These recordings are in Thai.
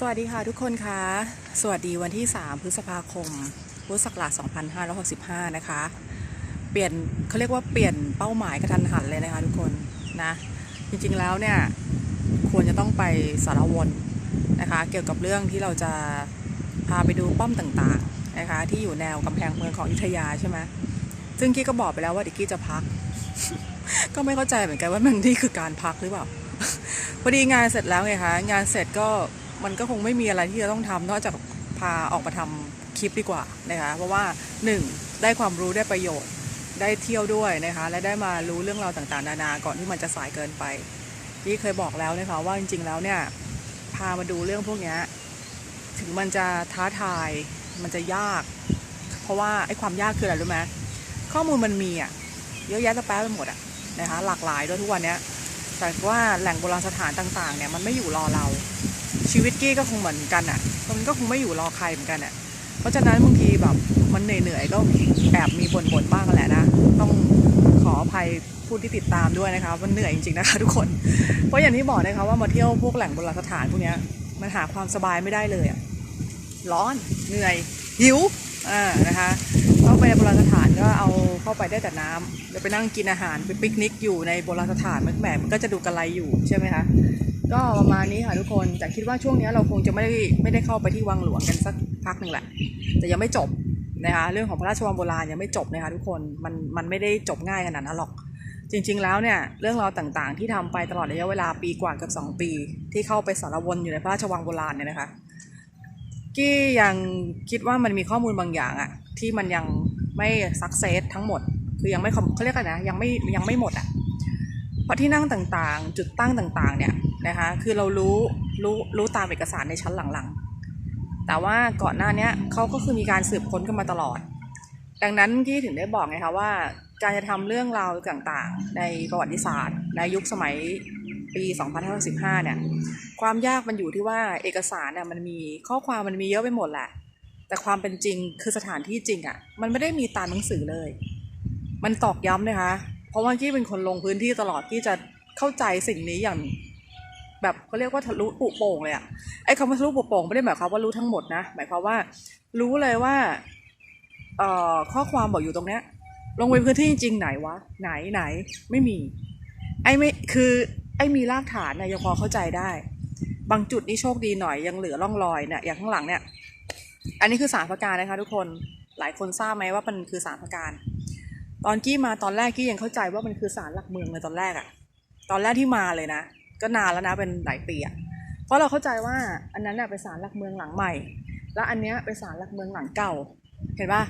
สวัสดีค่ะทุกคนคะสวัสดีวันที่ 3 พฤษภาคม พุทธศักราช2565 นะคะ เปลี่ยนเขาเรียกว่าเปลี่ยนเป้าหมายกระทันหันเลยนะคะทุกคนนะ จริงๆแล้วเนี่ยควรจะต้องไปสารวนนะคะ เกี่ยวกับเรื่องที่เราจะพาไปดูป้อมต่างๆนะคะ ที่อยู่แนวกำแพงเมืองของอยุธยาใช่ไหมซึ่งกี้ก็บอกไปแล้วว่าดิกี้จะพัก ก็ไม่เข้าใจเหมือนกันว่ามันนี่คือการพักหรือเปล่าพอดีงานเสร็จแล้วไงคะงานเสร็จก็ มันก็คงไม่มีอะไรที่จะต้องทำนอกจากพาออกมาทำคลิปดีกว่านะคะเพราะว่าหนึ่งได้ความรู้ได้ประโยชน์ได้เที่ยวด้วยนะคะ และได้มารู้เรื่องราวต่างๆ นานาก่อนที่มันจะสายเกินไปที่เคยบอกแล้วนะคะว่าจริงๆแล้วเนี่ยพามาดูเรื่องพวกนี้ถึงมันจะท้าทายมันจะยาก เพราะว่าไอ้ความยากคืออะไรรู้ไหมข้อมูลมันมีอะเยอะแยะตะแป๊ะไปหมดอะนะคะหลากหลายด้วยทุกวันเนี้ยแต่ว่าแหล่งโบราณสถานต่างๆเนี่ยมันไม่อยู่รอเรา ชีวิตกี้ก็คงเหมือนกันอะมันก็คงไม่อยู่รอใครเหมือนกันอะเพราะฉะนั้นบางทีแบบมันเหนื่อยๆก็แอบมีบ่นๆบ้างแหละนะ ต้องขออภัยผู้ที่ติดตามด้วยนะคะมันเหนื่อยจริงๆนะคะทุกคน เพราะอย่างที่บอกนะคะว่ามาเที่ยวพวกแหล่งโบราณสถานพวกนี้มันหาความสบายไม่ได้เลยอะร้อนเหนื่อยหิวอ่านะคะเข้าไปโบราณสถานก็เอาเข้าไปได้แต่น้ำแล้วไปนั่งกินอาหารไปปิกนิกอยู่ในโบราณสถานมันแหมมันก็จะดูกระไรอยู่ใช่ไหมคะ ก็ประมาณนี้ค่ะทุกคนแต่คิดว่าช่วงนี้เราคงจะไม่ได้ไม่ได้เข้าไปที่วังหลวงกันสักพักหนึ่งแหละ แต่ยังไม่จบนะคะเรื่องของพระราชวังโบราณยังไม่จบนะคะทุกคนมันมันไม่ได้จบง่ายขนาดนั้นหรอก จริง ๆ แล้วเนี่ยเรื่องราวต่างๆ ที่ทำไปตลอดระยะเวลาปีกว่าเกับ2ปี ที่เข้าไปสารวนอยู่ในพระราชวังโบราณเนี่ยนะคะกี้ยังคิดว่ามันมีข้อมูลบางอย่างอะที่มันยังไม่สักเซสทั้งหมด คือยังไม่เขาเรียกกันนะยังไม่ยังไม่หมดอะเพราะที่นั่งต่างๆ จุดตั้งต่างๆเนี่ย นะคะ คือเรารู้รู้รู้ตามเอกสารในชั้นหลังๆ แต่ว่าก่อนหน้านี้เขาก็คือมีการสืบค้นกันมาตลอด ดังนั้นที่ถึงได้บอกไงคะว่าการจะทำเรื่องราวต่างๆ ในประวัติศาสตร์ ในยุคสมัยปี 2515 เนี่ย ความยากมันอยู่ที่ว่าเอกสารเนี่ยมันมีข้อความมันมีเยอะไปหมดแหละ แต่ความเป็นจริงคือสถานที่จริงอะ่ะ มันไม่ได้มีตามหนังสือเลย มันตอกย้ำนะคะ เพราะว่ากี้เป็นคนลงพื้นที่ตลอดที่จะเข้าใจสิ่งนี้อย่าง แบบเขาเรียกว่าทะลุปุโป่งเลยอะไอ้คำว่าทะลุปุโป่งไม่ได้หมายความว่ารู้ทั้งหมดนะ หมายความว่า รู้เลยว่าเอ่อข้อความบอกอยู่ตรงเนี้ย ลงไปพื้นที่จริงไหนวะ ไหนไหนไม่มี ไอ้ไม่คือไอ้มีรากฐานเนี่ยยังพอเข้าใจได้ บางจุดนี่โชคดีหน่อยยังเหลือร่องรอยเนี่ยอย่างข้างหลังเนี่ย อันนี้คือสารพการนะคะ ทุกคนหลายคนทราบไหมว่ามันคือสารพการตอนกี้มาตอนแรกกี้ยังเข้าใจว่ามันคือสารหลักเมืองเลยตอนแรกอะตอนแรกที่มาเลยนะ ก็นานแล้วนะเป็นหลายปีอะเพราะเราเข้าใจว่าอันนั้นน่ะเป็นสารหลักเมืองหลังใหม่ แล้วอันเนี้ยเป็นสารหลักเมืองหลังเก่า เห็นปะ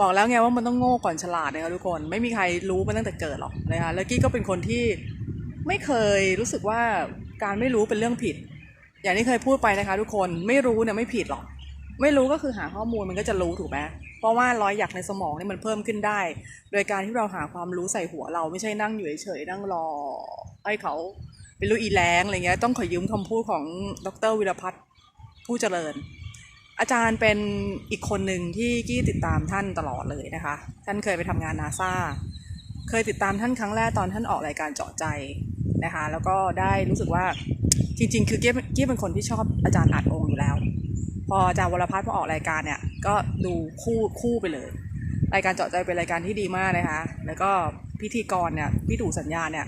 บอกแล้วไงว่ามันต้องโง่ก่อนฉลาดนะคะทุกคนไม่มีใครรู้มาตั้งแต่เกิดหรอกนะคะแล้วกี้ก็เป็นคนที่ไม่เคยรู้สึกว่าการไม่รู้เป็นเรื่องผิด อย่างที่เคยพูดไปนะคะ ทุกคนไม่รู้เนี่ยไม่ผิดหรอก ไม่รู้ก็คือหาข้อมูลมันก็จะรู้ถูกไหมเพราะว่ารอยหยักในสมองเนี่ยมันเพิ่มขึ้นได้ โดยการที่เราหาความรู้ใส่หัวเราไม่ใช่นั่งอยู่เฉยๆนั่งรอให้เขา เป็นรู้อีแรงอะไรเงี้ยต้องขอยืมคำพูดของดรวิรพัฒน์ผู้เจริญ อาจารย์เป็นอีกคนหนึ่งที่กี้ติดตามท่านตลอดเลยนะคะ ท่านเคยไปทำงานนาซาเคยติดตามท่านครั้งแรกตอนท่านออกรายการเจาะใจนะคะ แล้วก็ได้รู้สึกว่าจริง ๆ คือกี้กี้เป็นคนที่ชอบอาจารย์อัดองค์อยู่แล้ว พออาจารย์วรพัฒน์มาออกรายการเนี่ย ก็ดูคู่คู่ไปเลย รายการเจาะใจเป็นรายการที่ดีมากนะคะ แล้วก็พิธีกรเนี่ยพี่ดูสัญญาเนี่ย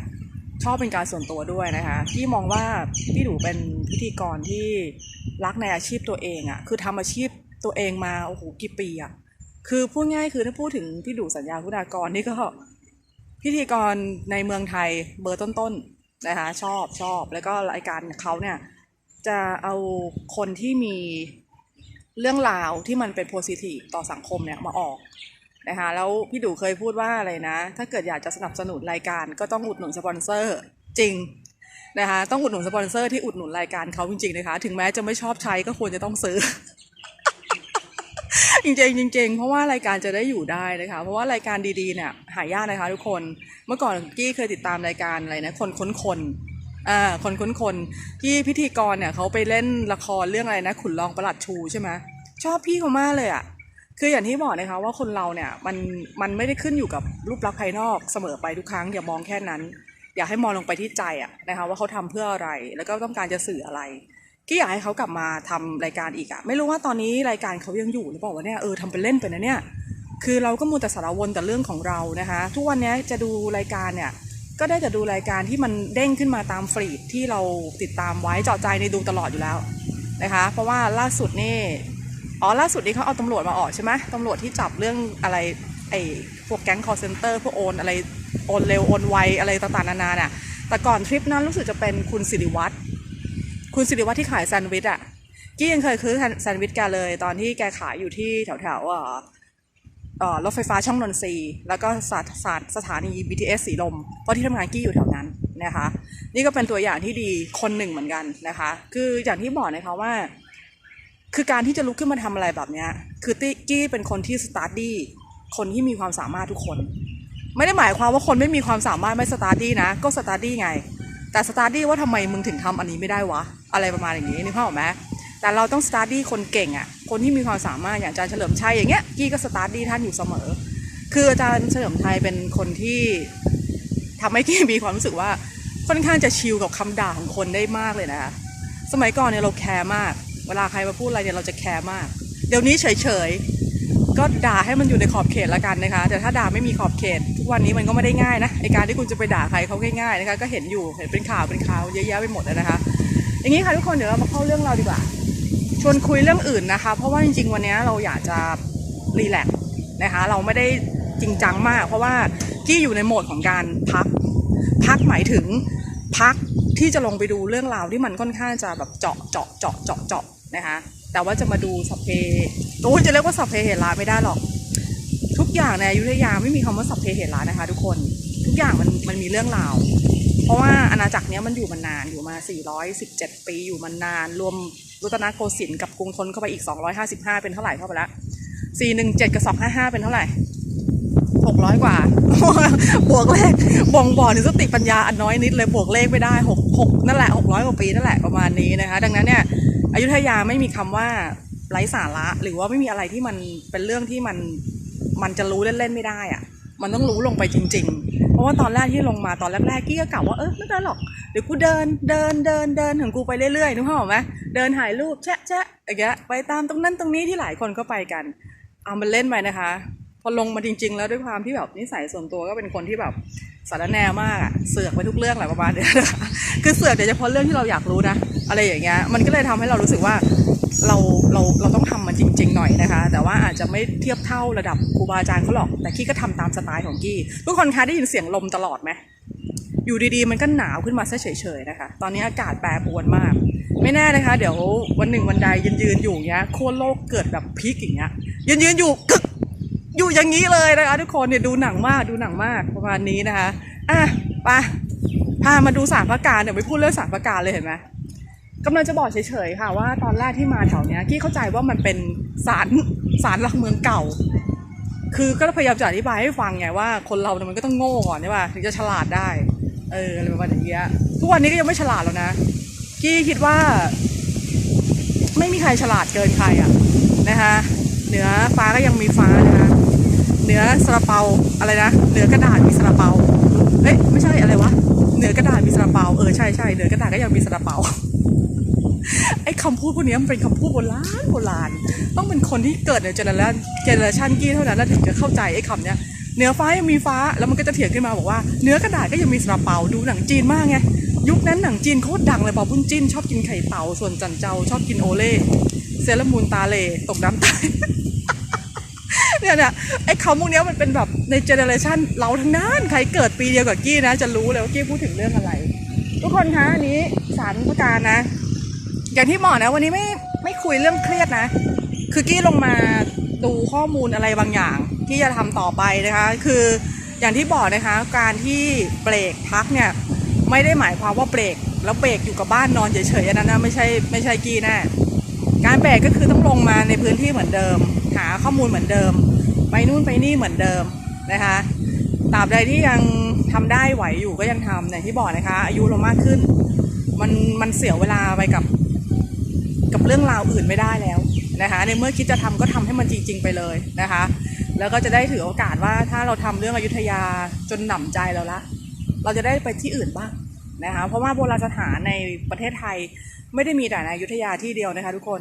ชอบเป็นการส่วนตัวด้วยนะคะที่มองว่าพี่ดูเป็นพิธีกรที่รักในอาชีพตัวเองอะ่ะ คือทำอาชีพตัวเองมาโอ้โหกี่ปีอะ่ะ คือพูดง่ายคือถ้าพูดถึงพี่ดูสัญญาคุณากรนี่ก็พิธีกรในเมืองไทยเบอร์ต้นๆนะคะชอบชอบแล้วก็รายการเขาเนี่ยจะเอาคนที่มีเรื่องราวที่มันเป็นโพซิทีฟต่อสังคมเนี่ยมาออก นะคะแล้วพี่ดูเคยพูดว่าอะไรนะ ถ้าเกิดอยากจะสนับสนุนรายการก็ต้องอุดหนุนสปอนเซอร์จริงนะคะต้องอุดหนุนสปอนเซอร์ที่อุดหนุนรายการเขาจริงๆนะคะ ถึงแม้จะไม่ชอบใช้ก็ควรจะต้องซื้อ จริงๆจริงๆเพราะว่ารายการจะได้อยู่ได้นะคะ เพราะว่ารายการดีๆเนี่ยหายากนะคะ ทุกคนเมื่อก่อนกี้เคยติดตามรายการอะไรนะคนค้นคนอ่าคนค้นคนที่พิธีกรเนี่ยเขาไปเล่นละครเรื่องอะไรนะ ขุนรองประหลัดชูใช่ไหมชอบพี่เขามากเลยอะ่ะ คืออย่างที่บอกนะคะว่าคนเราเนี่ยมันมันไม่ได้ขึ้นอยู่กับรูปลักษณ์ภายนอกเสมอไปทุกครั้งอย่ามองแค่นั้น อยากให้มองลงไปที่ใจอะนะคะว่าเขาทำเพื่ออะไร แล้วก็ต้องการจะสื่ออะไรกี้อยากให้เขากลับมาทำรายการอีกอะไม่รู้ว่าตอนนี้รายการเขายังอยู่หรือเปล่าวะเนี่ยเออทำเป็นเล่นไปนะเนี่ยคือเราก็มัวแต่สารวนแต่เรื่องของเรานะคะ ทุกวันนี้จะดูรายการเนี่ยก็ได้แต่ดูรายการที่มันเด้งขึ้นมาตามฟรีดที่เราติดตามไว้เจาะใจในดูตลอดอยู่แล้วนะคะ เพราะว่าล่าสุดนี่ อ๋อล่าสุดนี้เขาเอาตำรวจมาออกใช่ไหมตำรวจที่จับเรื่องอะไรไอ้พวกแก๊งคอร์เซนเตอร์พวกโอนอะไรโอนเร็วโอนไวอะไรต่างๆนานาน่ะแต่ก่อนทริปนั้นรู้สึกจะเป็นคุณสิริวัตรคุณสิริวัตรที่ขายแซนด์วิชอะกี้ยังเคยซื้อแซนด์วิชแกเลย ตอนที่แกขายอยู่ที่แถวๆอ่าเอ่อรถไฟฟ้าช่องนนทรีแล้วก็สถสถสถานี BTS สีลมเพราะที่ทำงานกี้อยู่แถวนั้นนะคะ นี่ก็เป็นตัวอย่างที่ดีคนหนึ่งเหมือนกันนะคะ คืออย่างที่บอกนะคะว่า คือการที่จะลุกขึ้นมาทำอะไรแบบเนี้ย คือติกี้เป็นคนที่สตาร์ดี้คนที่มีความสามารถทุกคน ไม่ได้หมายความว่าคนไม่มีความสามารถไม่สตาร์ดี้นะ ก็สตาร์ดี้ไง แต่สตาร์ดี้ว่าทำไมมึงถึงทำอันนี้ไม่ได้วะ อะไรประมาณอย่างนี้นึกภาพออกไหมแต่เราต้องสตาร์ดี้คนเก่งอะ่ะ คนที่มีความสามารถอย่างอาจารย์เฉลิมชัยอย่างเงี้ยกี้ก็สตาร์ดี้ท่านอยู่เสมอ คืออาจารย์เฉลิมชัยเป็นคนที่ทำให้กี้มีความรู้สึกว่าค่อนข้างจะชิลกับคำด่าของคนได้มากเลยนะคะสมัยก่อนเนี่ยเราแคร์มาก เวลาใครมาพูดอะไรเนี่ยเราจะแคร์มาก เดี๋ยวนี้เฉยๆ ก็ด่าให้มันอยู่ในขอบเขตละกันนะคะ แต่ถ้าด่าไม่มีขอบเขต ทุกวันนี้มันก็ไม่ได้ง่ายนะไอการที่คุณจะไปด่าใครเขาง่ายๆนะคะ ก็เห็นอยู่เห็นเป็นข่าวเป็นข่าวเยอะแยะไปหมดเลยนะคะ อย่างนี้ค่ะทุกคนเดี๋ยวเรามาเข้าเรื่องเราดีกว่า ชวนคุยเรื่องอื่นนะคะ เพราะว่าจริง ๆ วันนี้เราอยากจะรีแลกซ์นะคะ เราไม่ได้จริงจังมาก เพราะว่ากี้อยู่ในโหมดของการพัก พักหมายถึงพักที่จะลงไปดูเรื่องราวที่มันค่อนข้างจะแบบเจาะเจาะเจาะเจาะเจาะ นะคะ แต่ว่าจะมาดูสัพเพโอ้ยจะเรียกว่าสัพเพเหระไม่ได้หรอก ทุกอย่างในอยุธยาไม่มีคำว่าสัพเพเหระนะคะ ทุกคน ทุกอย่างมันมันมีเรื่องราว เพราะว่าอาณาจักรเนี้ยมันอยู่มานานอยู่มา 417 ปีอยู่มานาน รวมรัตนโกสินทร์กับกรุงธนเข้าไปอีก 255 เป็นเท่าไหร่เข้าไปละ 417 กับ 255 เป็นเท่าไหร่600กว่า บวกเลขบ่งบอกถึงสติปัญญาอันน้อยนิดเลยบวกเลขไม่ได้6 6นั่นแหละ600กว่าปีนั่นแหละประมาณนี้นะคะ ดังนั้นเนี่ย อยุธยาไม่มีคำว่าไร้สาระ หรือว่าไม่มีอะไรที่มันเป็นเรื่องที่มันมันจะรู้เล่นๆไม่ได้อะมันต้องรู้ลงไปจริง ๆ เพราะว่าตอนแรกที่ลงมาตอนแรกๆกี้ก็กล่าวว่าเออไม่เป็นไรหรอกเดี๋ยวกูเดินเดินเดินเดินของกูไปเรื่อยๆนึกภาพออกไหมเดินถ่ายรูปแชะแชะอย่างเงี้ยไปตามตรงนั้นตรงนี้ที่หลายคนก็ไปกันเอามันเล่นไปนะคะ พอลงมาจริง ๆ แล้วด้วยความที่แบบนิสัยส่วนตัวก็เป็นคนที่แบบ สารแนวมากอะเสือกไปทุกเรื่องแหละประมาณเนี้ยนะคะคือเสือกแต่เฉพาะเรื่องที่เราอยากรู้นะ อะไรอย่างเงี้ยมันก็เลยทำให้เรารู้สึกว่าเราเราเราต้องทำมันจริง ๆ หน่อยนะคะ แต่ว่าอาจจะไม่เทียบเท่าระดับครูบาอาจารย์เขาหรอกแต่กี้ก็ทำตามสไตล์ของกี้ทุกคนคะได้ยินเสียงลมตลอดไหมอยู่ดีๆ มันก็หนาวขึ้นมาซะเฉยๆนะคะ ตอนนี้อากาศแปรปรวนมาก ไม่แน่นะคะ เดี๋ยววันหนึ่งวันใดยืนยืนๆอยู่เงี้ยโคตรโลกเกิดแบบพีคอย่างเงี้ยยืนยืนๆอยู่กึก อยู่อย่างนี้เลยนะคะทุกคนเนี่ยดูหนังมากดูหนังมากประมาณนี้นะคะอะไปพามาดูสารพระการเดี๋ยวไม่พูดเรื่องสารพระการเลยเห็นไหมกำลังจะบอกเฉยๆค่ะว่าตอนแรกที่มาแถวเนี้ยกี้เข้าใจว่ามันเป็นสารสารหลักเมืองเก่า คือก็พยายามจะอธิบายให้ฟังไงว่าคนเราเนี่ยมันก็ต้องโง่ก่อนใช่ป่ะถึงจะฉลาดได้เอออะไรประมาณอย่างเงี้ยทุกวันนี้ก็ยังไม่ฉลาดแล้วนะกี้คิดว่า ไม่มีใครฉลาดเกินใครอะนะคะเหนือฟ้าก็ยังมีฟ้านะคะ เหนือซาลาเปาอะไรนะเหนือกระดาษมีซาลาเปาเอ้ยไม่ใช่อะไรวะเหนือกระดาษมีซาลาเปาเออใช่ใช่เหนือกระดาษก็ยังมีซาลาเปาไอ้คำพูดพวกนี้มันเป็นคำพูดโบราณโบราณต้องเป็นคนที่เกิดในเจเนอเรชันเจเนอเรชันกี้เท่านั้นแล้วถึงจะเข้าใจไอ้คำเนี้ยเหนือฟ้ายังมีฟ้าแล้วมันก็จะเถียงขึ้นมาบอกว่าเนื้อกระดาษก็ยังมีซาลาเปาดูหนังจีนมากไงยุคนั้นหนังจีนโคตรดังเลยเปาบุญจินชอบกินไข่เต่าส่วนจันเจ้าชอบกินโอเล่เซรามูนตาเลตกน้ำตาย เนี่ยเนี่ยไอ้คำพวกนี้มันเป็นแบบในเจเนอเรชันเราทั้งนั้นใครเกิดปีเดียวกับกี้นะ จะรู้เลยว่ากี้พูดถึงเรื่องอะไร ทุกคนคะอันนี้สารพรการนะ อย่างที่บอกนะ วันนี้ไม่ไม่คุยเรื่องเครียดนะ คือกี้ลงมาดูข้อมูลอะไรบางอย่าง ที่จะทำต่อไปนะคะ คืออย่างที่บอกนะคะ การที่เบรกพักเนี่ยไม่ได้หมายความว่าเบรกแล้วเบรกอยู่กับบ้านนอนเฉยๆอันนั้นนะไม่ใช่ไม่ใช่กี้แน่ การเบกก็คือต้องลงมาในพื้นที่เหมือนเดิม หาข้อมูลเหมือนเดิม ไปนู่นไปนี่เหมือนเดิมนะคะตราบใดที่ยังทำได้ไหวอยู่ก็ยังทำอย่างที่บอกนะคะ อายุเรามากขึ้น มันมันเสียเวลาไปกับ กับเรื่องราวอื่นไม่ได้แล้วนะคะในเมื่อคิดจะทำก็ทำให้มันจริง ๆ ไปเลยนะคะ แล้วก็จะได้ถือโอกาสว่าถ้าเราทำเรื่องอยุธยาจนหนำใจเราละ เราจะได้ไปที่อื่นบ้างนะคะเพราะว่าโบราณสถานในประเทศไทย ไม่ได้มีแต่ในอยุธยาที่เดียวนะคะทุกคน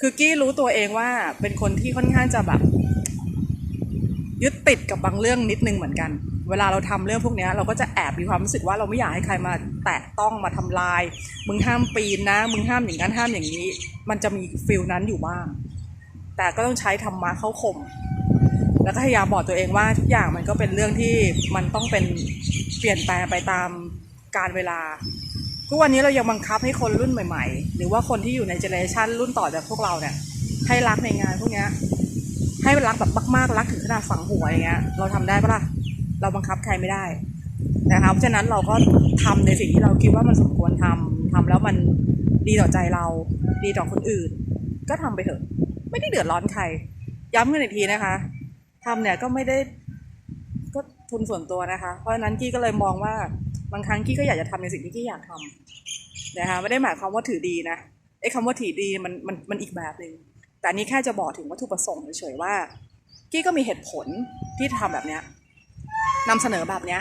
คือกี้รู้ตัวเองว่าเป็นคนที่ค่อนข้างจะแบบ ยึดติดกับบางเรื่องนิดนึงเหมือนกัน เวลาเราทำเรื่องพวกนี้เราก็จะแอบมีความรู้สึกว่าเราไม่อยากให้ใครมาแตะต้องมาทำลาย มึงห้ามปีนนะ มึงห้ามอย่างนั้นห้ามอย่างนี้ มันจะมีฟิลนั้นอยู่บ้าง แต่ก็ต้องใช้ธรรมะเข้าข่มแล้วก็พยายามบอกตัวเองว่าทุกอย่างมันก็เป็นเรื่องที่มันต้องเป็นเปลี่ยนแปลงไปตามการเวลา ทุกวันนี้เรายังบังคับให้คนรุ่นใหม่ ๆ หรือว่าคนที่อยู่ในเจเนอเรชันรุ่นต่อจากพวกเราเนี่ยให้รักในงานพวกนี้ให้รักแบบมากๆรักถึงขนาดฝังหัวอย่างเงี้ย เราทำได้ปะล่ะเราบังคับใครไม่ได้นะคะเพราะฉะนั้นเราก็ทำในสิ่งที่เราคิดว่ามันสมควรทำทำแล้วมันดีต่อใจเราดีต่อคนอื่น ก็ทำไปเถอะ ไม่ได้เดือดร้อนใคร ย้ำกันอีกทีนะคะทำเนี่ยก็ไม่ได้ก็ทุนส่วนตัวนะคะ เพราะฉะนั้นกี้ก็เลยมองว่าบางครั้งกี้ก็อยากจะทำในสิ่งที่กี้อยากทำ นะคะไม่ได้หมายความว่าถือดีนะไอ้คำว่าถือดีมันมันมันอีกแบบหนึ่งแต่นี้แค่จะบอกถึงวัตถุประสงค์เฉยๆว่ากี้ก็มีเหตุผลที่ทำแบบเนี้ยนำเสนอแบบเนี้ย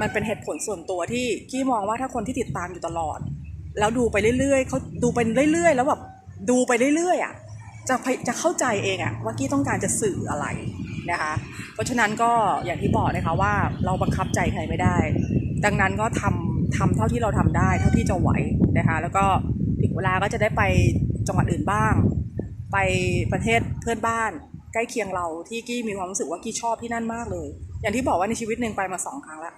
มันเป็นเหตุผลส่วนตัวที่กี้มองว่าถ้าคนที่ติดตามอยู่ตลอด แล้วดูไปเรื่อยๆเขาดูไปเรื่อย ๆ แล้วแบบดูไปเรื่อยๆอะจะจะเข้าใจเองอะว่ากี้ต้องการจะสื่ออะไรนะคะเพราะฉะนั้นก็อย่างที่บอกนะคะว่าเราบังคับใจใครไม่ได้ ดังนั้นก็ทำ ทำเท่าที่เราทำได้ เท่าที่จะไหวนะคะแล้วก็ถึงเวลาก็จะได้ไปจังหวัดอื่นบ้าง ไปประเทศเพื่อนบ้าน ใกล้เคียงเราที่กี้มีความรู้สึกว่ากี้ชอบที่นั่นมากเลย อย่างที่บอกว่าในชีวิตหนึ่งไปมาสองครั้งแล้ว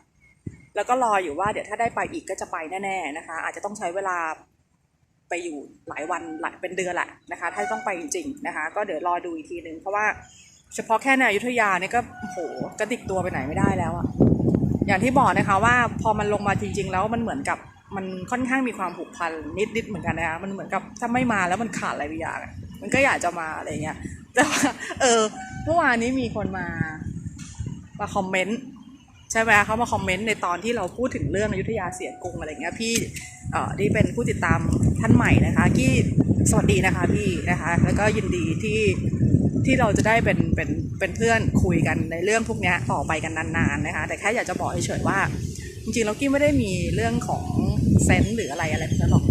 แล้วก็รออยู่ว่าเดี๋ยวถ้าได้ไปอีกก็จะไปแน่ๆนะคะ อาจจะต้องใช้เวลาไปอยู่หลายวันหลายเป็นเดือนแหละนะคะ ถ้าต้องไปจริงๆนะคะ ก็เดี๋ยวรอดูอีกทีนึงเพราะว่าเฉพาะแค่ในอยุธยาเนี่ยก็โหกระติกตัวไปไหนไม่ได้แล้วอะ อย่างที่บอกนะคะว่าพอมันลงมาจริง ๆ แล้วมันเหมือนกับมันค่อนข้างมีความผูกพันนิดๆเหมือนกันนะคะมันเหมือนกับถ้าไม่มาแล้วมันขาดอะไรบางอย่างมันก็อยากจะมาอะไรเงี้ยแต่ว่าเออเมื่อวานนี้มีคนมามาคอมเมนต์ใช่ไหมเขามาคอมเมนต์ในตอนที่เราพูดถึงเรื่องอยุธยาเสียกรุงอะไรเงี้ยพี่เอ่อที่เป็นผู้ติดตามท่านใหม่นะคะกี้สวัสดีนะคะพี่นะคะ แล้วก็ยินดีที่ ที่เราจะได้เป็นเป็นเป็นเพื่อนคุยกันในเรื่องพวกนี้ต่อไปกันนานๆนะคะ แต่แค่อยากจะบอกเฉยๆว่า จริงๆแล้วกี้ไม่ได้มีเรื่องของเซนส์หรืออะไรอะไรแบบนั้นหรอก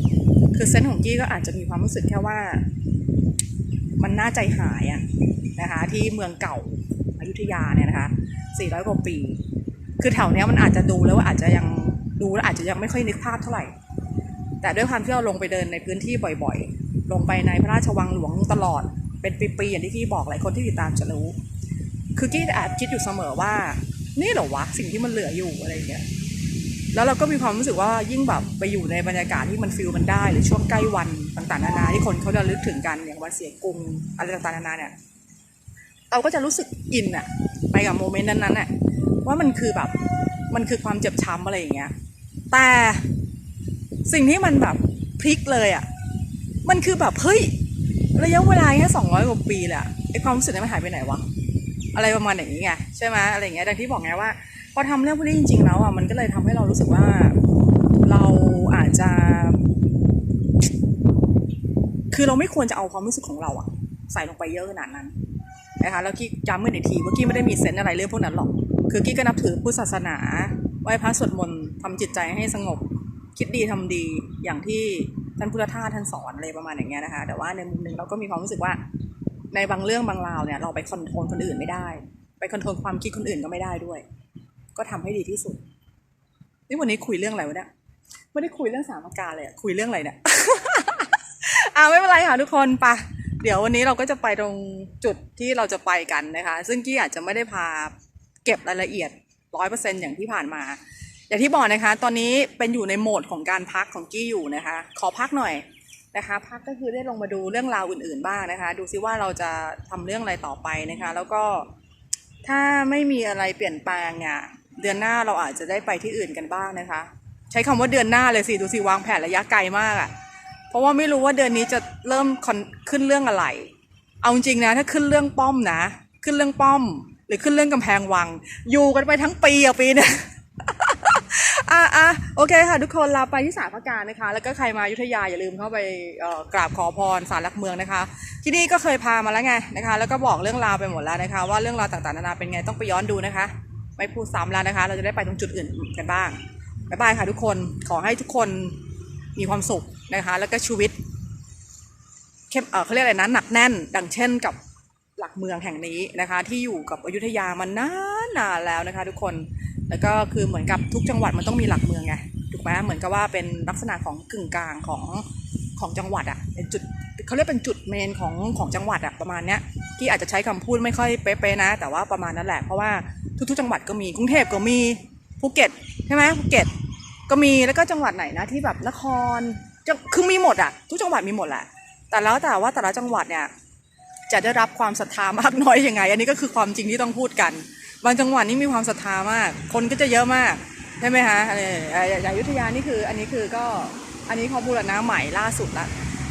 คือเซนส์ของกี้ก็อาจจะมีความรู้สึกแค่ว่า มันน่าใจหายอะนะคะ ที่เมืองเก่าอยุธยาเนี่ยนะคะ400กว่าปี คือแถวเนี้ยมันอาจจะดูแล้วว่าอาจจะยังดูแล้วอาจจะยังไม่ค่อยนึกภาพเท่าไหร่ แต่ด้วยความที่เราลงไปเดินในพื้นที่บ่อยๆ ลงไปในพระราชวังหลวงตลอด เป็นปีๆอย่างที่พี่บอกหลายคนที่ติดตามจะรู้ คือกี้แอบคิดอยู่เสมอว่า นี่เหรอวะสิ่งที่มันเหลืออยู่อะไรอย่างเงี้ยแล้วเราก็มีความรู้สึกว่ายิ่งแบบไปอยู่ในบรรยากาศที่มันฟิลมันได้ หรือช่วงใกล้วันต่างๆนานาที่คนเขาจะลึกถึงกันอย่างวันเสียกรุงอะไรต่างๆนานาเนี่ยเราก็จะรู้สึกอินอะไปกับโมเมนต์นั้นๆอะว่ามันคือแบบมันคือความเจ็บช้ำอะไรอย่างเงี้ยแต่สิ่งที่มันแบบพลิกเลยอะมันคือแบบเฮ้ย ระยะเวลาแค่สองร้อยกว่าปีแหละไอความรู้สึกนั้นมันหายไปไหนวะอะไรประมาณอย่างนี้ไงใช่ไหมอะไรอย่างเงี้ยดังที่บอกไงว่า พอทำเรื่องพวกนี้จริง ๆ แล้วอะมันก็เลยทำให้เรารู้สึกว่า เราอาจจะ คือเราไม่ควรจะเอาความรู้สึกของเราอะ ใส่ลงไปเยอะขนาดนั้นนะคะแล้วกี้ย้ำกันอีกทีว่ากี้ไม่ได้มีเซนอะไรเรื่องพวกนั้นหรอก คือกี้ก็นับถือพุทธศาสนาไหว้พระสวดมนต์ทำจิตใจให้สงบ คิดดีทำดีอย่างที่ ท่านพุทธทาสท่านสอนอะไรประมาณอย่างเงี้ยนะคะ แต่ว่าในมุมหนึ่งเราก็มีความรู้สึกว่า ในบางเรื่องบางราวเนี่ยเราไปคอนโทรลคนอื่นไม่ได้ ไปคอนโทรลความคิดคนอื่นก็ไม่ได้ด้วย ก็ทำให้ดีที่สุด นี่วันนี้คุยเรื่องอะไรวะเนี่ยไม่ได้คุยเรื่องสามการเลยคุยเรื่องอะไรเนี่ยอ่าไม่เป็นไรค่ะทุกคนไปะเดี๋ยววันนี้เราก็จะไปตรงจุดที่เราจะไปกันนะคะ ซึ่งกี้อาจจะไม่ได้พาเก็บรายละเอียดร้อยเปอร์เซ็นอย่างที่ผ่านมา อย่างที่บอกนะคะ ตอนนี้เป็นอยู่ในโหมดของการพักของกี้อยู่นะคะ ขอพักหน่อยนะคะ พักก็คือได้ลงมาดูเรื่องราวอื่นๆบ้างนะคะ ดูซิว่าเราจะทำเรื่องอะไรต่อไปนะคะ แล้วก็ถ้าไม่มีอะไรเปลี่ยนแปลงเนี่ยเดือนหน้าเราอาจจะได้ไปที่อื่นกันบ้างนะคะ ใช้คำว่าเดือนหน้าเลยสิดูสิวางแผนระยะไกลมากอะ่ะเพราะว่าไม่รู้ว่าเดือนนี้จะเริ่มขึ้นเรื่องอะไร เอาจริงนะถ้าขึ้นเรื่องป้อมนะ ขึ้นเรื่องป้อม หรือขึ้นเรื่องกำแพงวัง อยู่กันไปทั้งปีอะปีเนี่ย อะอะโอเคค่ะ ทุกคนลาไปที่สารพระการนะคะ แล้วก็ใครมาอยุธยาอย่าลืมเข้าไปกราบขอพรสารหลักเมืองนะคะ ที่นี่ก็เคยพามาแล้วไงนะคะ แล้วก็บอกเรื่องราวไปหมดแล้วนะคะ ว่าเรื่องราวต่างๆนานาเป็นไงต้องไปย้อนดูนะคะ ไม่พูดซ้ำแล้วนะคะ เราจะได้ไปตรงจุดอื่นกันบ้างบ๊ายบายค่ะทุกคนขอให้ทุกคนมีความสุขนะคะ แล้วก็ชีวิตเข้มเออเขาเรียกอะไรนะหนักแน่น ดังเช่นกับหลักเมืองแห่งนี้นะคะ ที่อยู่กับอยุธยามานานนานแล้วนะคะ ทุกคน แล้วก็คือเหมือนกับทุกจังหวัดมันต้องมีหลักเมืองไงถูกไหมเหมือนกับว่าเป็นลักษณะของกึ่งกลางของของจังหวัดอะเป็นจุดเขาเรียกเป็นจุดเมนของของจังหวัดอะประมาณเนี้ยที่อาจจะใช้คำพูดไม่ค่อยเป๊ะๆนะ แต่ว่าประมาณนั้นแหละเพราะว่าทุกๆ จังหวัดก็มีกรุงเทพก็มีภูเก็ตใช่ไหมภูเก็ตก็มีแล้วก็จังหวัดไหนนะที่แบบนครจะคือมีหมดอะทุกจังหวัดมีหมดแหละแต่แล้วแต่ว่าแต่ละจังหวัดเนี่ยจะได้รับความศรัทธามากน้อยยังไง อันนี้ก็คือความจริงที่ต้องพูดกัน บางจังหวัดนี่มีความศรัทธามาก คนก็จะเยอะมากใช่ไหมคะออเอ่ออย่างยุธยานี่คือ อันนี้คือก็อันนี้เขาบูรณะใหม่ล่าสุดละ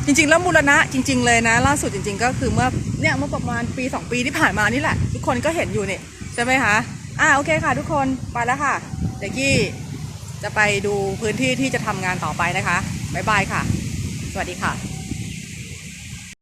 จริง ๆ แล้วบูรณะจริง ๆ เลยนะ ล่าสุดจริง ๆ ก็คือเมื่อเนี่ยเมื่อประมาณปี 2 ปีที่ผ่านมานี่แหละ ทุกคนก็เห็นอยู่เนี่ยใช่ไหมคะอ่าโอเคค่ะ ทุกคนไปแล้วค่ะเด็กกี้จะไปดูพื้นที่ที่จะทำงานต่อไปนะคะบ๊ายบายค่ะ สวัสดีค่ะ